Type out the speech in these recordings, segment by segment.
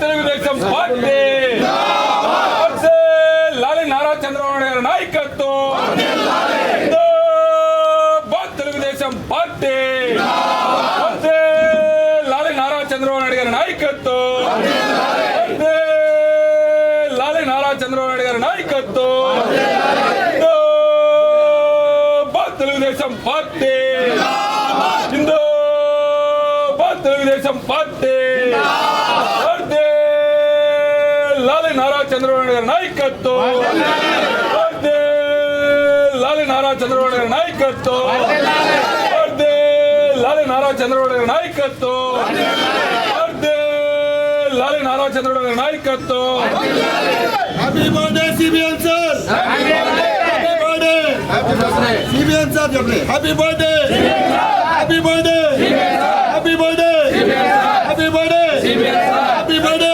Telugu Desam party. లాలి నారా చంద్రబాబు నాయుడు గారి నాయకత్వం. తెలుగుదేశం పార్టీ. లాలి నారా చంద్రబాబు నాయుడు గారి నాయకత్వం. లాలి నారా చంద్రబాబు నాయుడు గారి నాయకత్వం. తెలుగుదేశం పార్టీ. తెలుగుదేశం పార్టీ. వర్దే లాలి నారా చంద్రబాబు గారి నాయకత్వం. వర్దే లాలి నారా చంద్రబాబు గారి నాయకత్వం. వర్దే లాలి నారా చంద్రబాబు గారి నాయకత్వం. లాలి నారా చంద్రబాబు గారి నాయకత్వం. Happy birthday C B N sir happy birthday C B N sir చెప్పండి. Happy birthday happy birthday happy birthday happy birthday happy birthday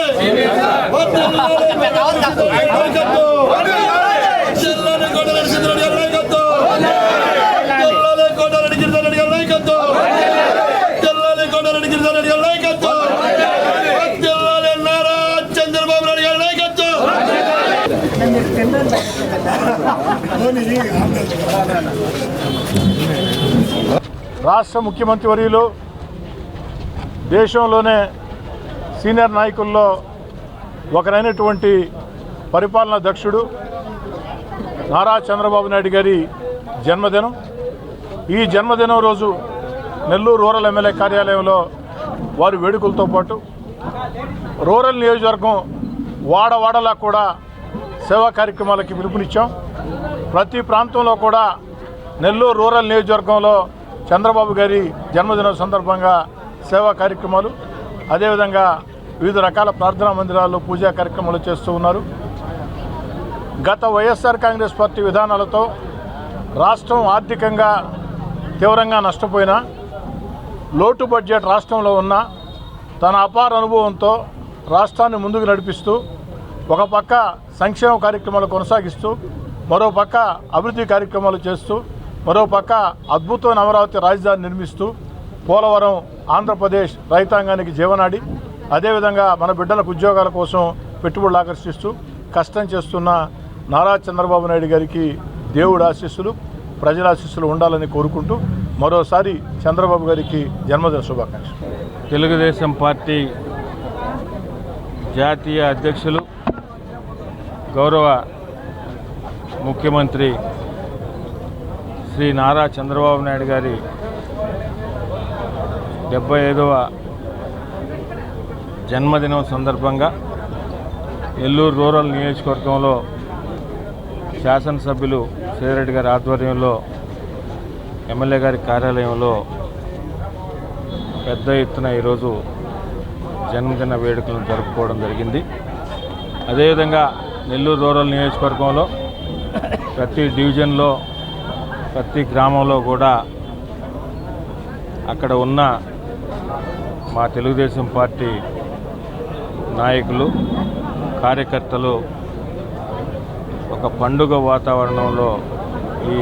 Chandrababu రాష్ట్ర ముఖ్యమంత్రి వర్యులు దేశంలోనే సీనియర్ నాయకుల్లో ఒకరైనటువంటి పరిపాలనా దక్షుడు నారా చంద్రబాబు నాయుడు గారి జన్మదినం. ఈ జన్మదినం రోజు నెల్లూరు రూరల్ ఎమ్మెల్యే కార్యాలయంలో వారి వేడుకలతో పాటు రూరల్ నియోజకవర్గం వాడవాడలా కూడా సేవా కార్యక్రమాలకి పిలుపునిచ్చాం. ప్రతి ప్రాంతంలో కూడా నెల్లూరు రూరల్ నియోజకవర్గంలో చంద్రబాబు గారి జన్మదినం సందర్భంగా సేవా కార్యక్రమాలు అదేవిధంగా వివిధ రకాల ప్రార్థనా మందిరాల్లో పూజా కార్యక్రమాలు చేస్తూ ఉన్నారు. గత వైఎస్ఆర్ కాంగ్రెస్ పార్టీ విధానాలతో రాష్ట్రం ఆర్థికంగా తీవ్రంగా నష్టపోయిన లోటు బడ్జెట్ రాష్ట్రంలో ఉన్న తన అపార అనుభవంతో రాష్ట్రాన్ని ముందుకు నడిపిస్తూ ఒక పక్క సంక్షేమ కార్యక్రమాలు కొనసాగిస్తూ మరో పక్క అభివృద్ధి కార్యక్రమాలు చేస్తూ మరో పక్క అద్భుతమైన అమరావతి రాజధాని నిర్మిస్తూ పోలవరం ఆంధ్రప్రదేశ్ రైతాంగానికి జీవనాడి. అదేవిధంగా మన బిడ్డలకు ఉద్యోగాల కోసం పెట్టుబడులు ఆకర్షిస్తూ కష్టం చేస్తున్న నారా చంద్రబాబు నాయుడు గారికి దేవుడు ఆశీస్సులు ప్రజల ఆశీస్సులు ఉండాలని కోరుకుంటూ మరోసారి చంద్రబాబు గారికి జన్మదిన శుభాకాంక్షలు. తెలుగుదేశం పార్టీ జాతీయ అధ్యక్షులు గౌరవ ముఖ్యమంత్రి శ్రీ నారా చంద్రబాబు నాయుడు గారి డెబ్బై ఐదవ జన్మదినం సందర్భంగా నెల్లూరు రూరల్ నియోజకవర్గంలో శాసనసభ్యులు శ్రీరెడ్డి గారి ఆధ్వర్యంలో ఎమ్మెల్యే గారి కార్యాలయంలో పెద్ద ఎత్తున ఈరోజు జన్మదిన వేడుకలను జరుపుకోవడం జరిగింది. అదేవిధంగా నెల్లూరు రూరల్ నియోజకవర్గంలో ప్రతి డివిజన్లో ప్రతి గ్రామంలో కూడా అక్కడ ఉన్న మా తెలుగుదేశం పార్టీ నాయకులు కార్యకర్తలు ఒక పండుగ వాతావరణంలో ఈ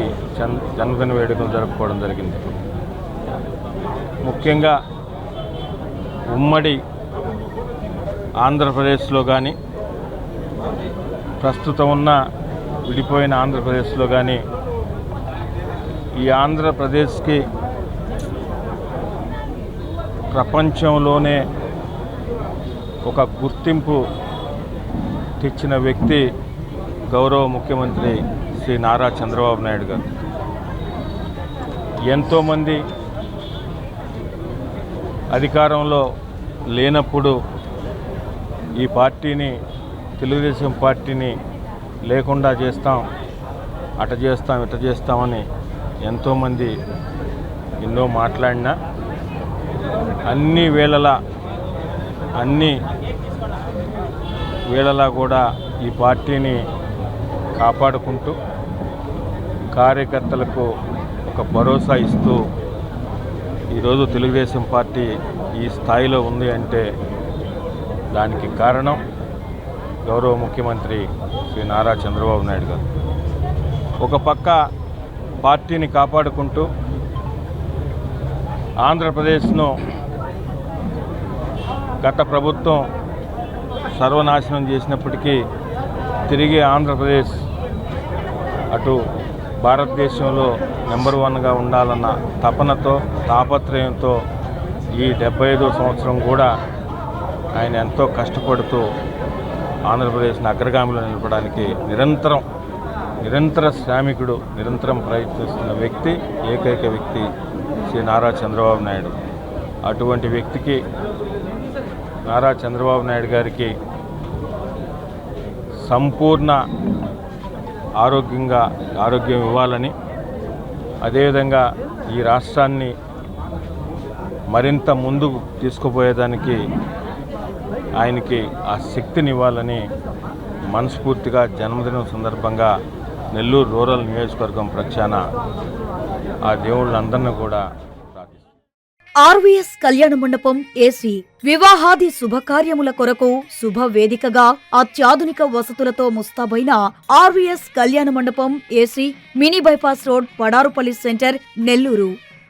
జన్మదిన వేడుకలు జరుపుకోవడం జరిగింది. ముఖ్యంగా ఉమ్మడి ఆంధ్రప్రదేశ్లో కానీ ప్రస్తుతం ఉన్న విడిపోయిన ఆంధ్రప్రదేశ్లో కానీ ఈ ఆంధ్రప్రదేశ్కి ప్రపంచంలోనే ఒక గుర్తింపు తెచ్చిన వ్యక్తి గౌరవ ముఖ్యమంత్రి శ్రీ నారా చంద్రబాబు నాయుడు గారు. ఎంతోమంది అధికారంలో లేనప్పుడు ఈ పార్టీని తెలుగుదేశం పార్టీని లేకుండా చేస్తాం అట చేస్తాం ఇట చేస్తామని ఎంతోమంది ఎన్నో మాట్లాడినా అన్ని వేళలా అన్ని వేళలా కూడా ఈ పార్టీని కాపాడుకుంటూ కార్యకర్తలకు ఒక భరోసా ఇస్తూ ఈరోజు తెలుగుదేశం పార్టీ ఈ స్థాయిలో ఉంది అంటే దానికి కారణం గౌరవ ముఖ్యమంత్రి శ్రీ నారా చంద్రబాబు నాయుడు గారు. ఒక పక్క పార్టీని కాపాడుకుంటూ ఆంధ్రప్రదేశ్ను గత ప్రభుత్వం సర్వనాశనం చేసినప్పటికీ తిరిగి ఆంధ్రప్రదేశ్ అటు భారతదేశంలో నెంబర్ వన్గా ఉండాలన్న తపనతో తాపత్రయంతో ఈ డెబ్బై ఐదో సంవత్సరం కూడా ఆయన ఎంతో కష్టపడుతూ ఆంధ్రప్రదేశ్ను అగ్రగామిలో నిలపడానికి నిరంతరం నిరంతర శ్రామికుడు నిరంతరం ప్రయత్నిస్తున్న వ్యక్తి ఏకైక వ్యక్తి శ్రీ నారా చంద్రబాబు నాయుడు. అటువంటి వ్యక్తికి నారా చంద్రబాబు నాయుడు గారికి సంపూర్ణ ఆరోగ్యంగా ఆరోగ్యం ఇవ్వాలని అదేవిధంగా ఈ రాష్ట్రాన్ని మరింత ముందుకు తీసుకుపోయేదానికి ఆయనకి ఆ శక్తిని ఇవ్వాలని మనస్ఫూర్తిగా జన్మదినం సందర్భంగా నెల్లూరు రూరల్ నియోజకవర్గం ప్రక్షాన ఆ దేవుళ్ళందరినీ కూడా ఆర్వీఎస్ కళ్యాణ మండపం ఏసీ వివాహాది శుభకార్యముల కొరకు శుభ వేదికగా అత్యాధునిక వసతులతో ముస్తాబైన R V S Kalyana Mandapam AC mini bypass road Padarupalli centre Nellore.